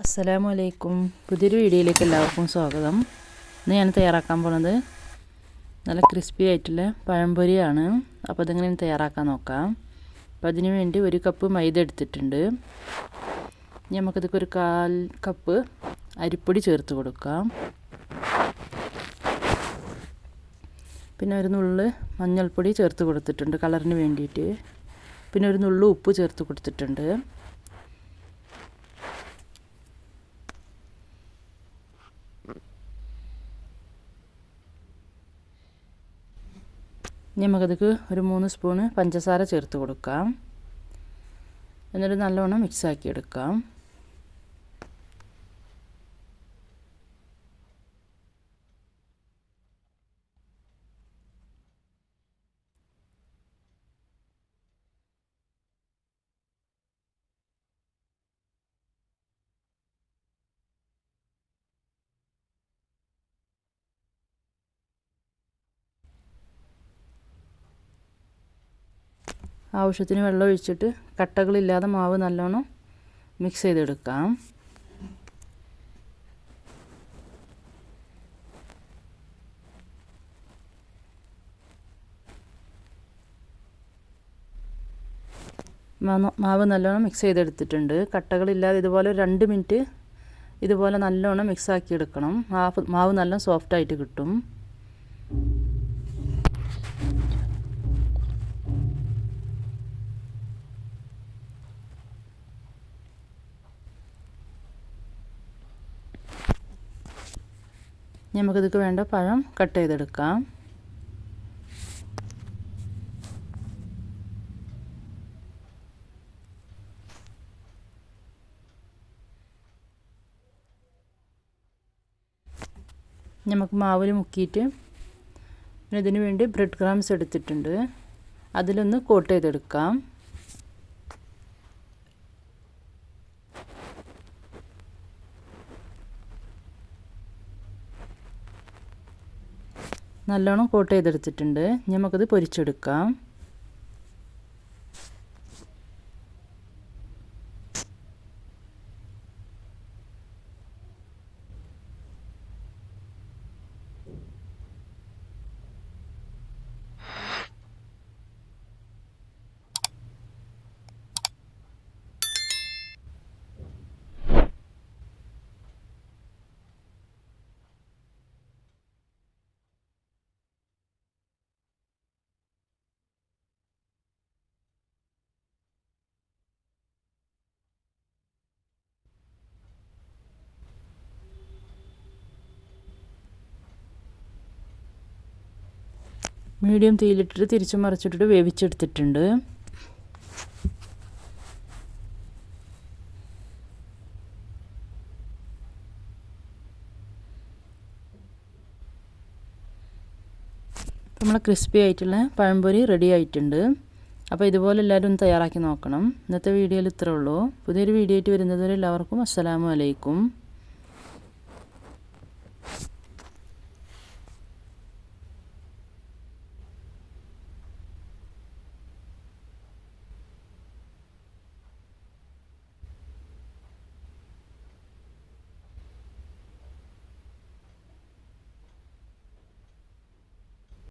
അസ്സലാമു അലൈക്കും പുതിയൊരു വീഡിയോയിലേക്ക് എല്ലാവർക്കും സ്വാഗതം. ഇന്ന് ഞാൻ തയ്യാറാക്കാൻ പോണത് നല്ല ക്രിസ്പി ആയിട്ടുള്ള പഴംപൊരിയാണ്. അപ്പോൾ അതെങ്ങനെ തയ്യാറാക്കാൻ നോക്കാം. അപ്പോൾ അതിന് വേണ്ടി ഒരു കപ്പ് മൈദ എടുത്തിട്ടുണ്ട്. ഇനി നമുക്കിതൊക്കെ ഒരു കാൽ കപ്പ് അരിപ്പൊടി ചേർത്ത് കൊടുക്കാം. പിന്നെ ഒരു നുള്ള് മഞ്ഞൾപ്പൊടി ചേർത്ത് കൊടുത്തിട്ടുണ്ട് കളറിന് വേണ്ടിയിട്ട്. പിന്നെ ഒരു നുള്ളു ഉപ്പ് ചേർത്ത് കൊടുത്തിട്ടുണ്ട്. ഇനി നമുക്കതിക്ക് ഒരു മൂന്ന് സ്പൂണ് പഞ്ചസാര ചേർത്ത് കൊടുക്കാം. എന്നിട്ട് നല്ലോണം മിക്സാക്കി എടുക്കാം ആവശ്യത്തിന് വെള്ളം ഒഴിച്ചിട്ട് കട്ടകളില്ലാതെ മാവ് നല്ലോണം മിക്സ് ചെയ്തെടുക്കാം. മാവ് നല്ലോണം മിക്സ് ചെയ്തെടുത്തിട്ടുണ്ട്. കട്ടകളില്ലാതെ ഇതുപോലെ രണ്ട് മിനിറ്റ് ഇതുപോലെ നല്ലോണം മിക്സ് ആക്കി എടുക്കണം മാവ് മാവ് നല്ല സോഫ്റ്റായിട്ട് കിട്ടും. നമുക്കിതൊക്കെ വേണ്ട പഴം കട്ട് ചെയ്തെടുക്കാം. നമുക്ക് മാവിൽ മുക്കിയിട്ട് പിന്നെ ഇതിന് വേണ്ടി ബ്രെഡ് ക്രാംസ് എടുത്തിട്ടുണ്ട്. അതിലൊന്ന് കോട്ട് ചെയ്തെടുക്കാം. നല്ലോണം കോട്ട് ചെയ്തെടുത്തിട്ടുണ്ട്. നമുക്കത് പൊരിച്ചെടുക്കാം. മീഡിയം തീയിലിട്ടിട്ട് തിരിച്ചു മറിച്ചിട്ടിട്ട് വേവിച്ചെടുത്തിട്ടുണ്ട്. നമ്മൾ ക്രിസ്പി ആയിട്ടുള്ള പഴംപൊരി റെഡി ആയിട്ടുണ്ട്. അപ്പോൾ ഇതുപോലെ എല്ലാവരും ഒന്ന് തയ്യാറാക്കി നോക്കണം. ഇന്നത്തെ വീഡിയോയിൽ ഇത്രേ ഉള്ളൂ. പുതിയൊരു വീഡിയോ ആയിട്ട് വരുന്നതുവരെ എല്ലാവർക്കും അസ്സലാമു അലൈക്കും.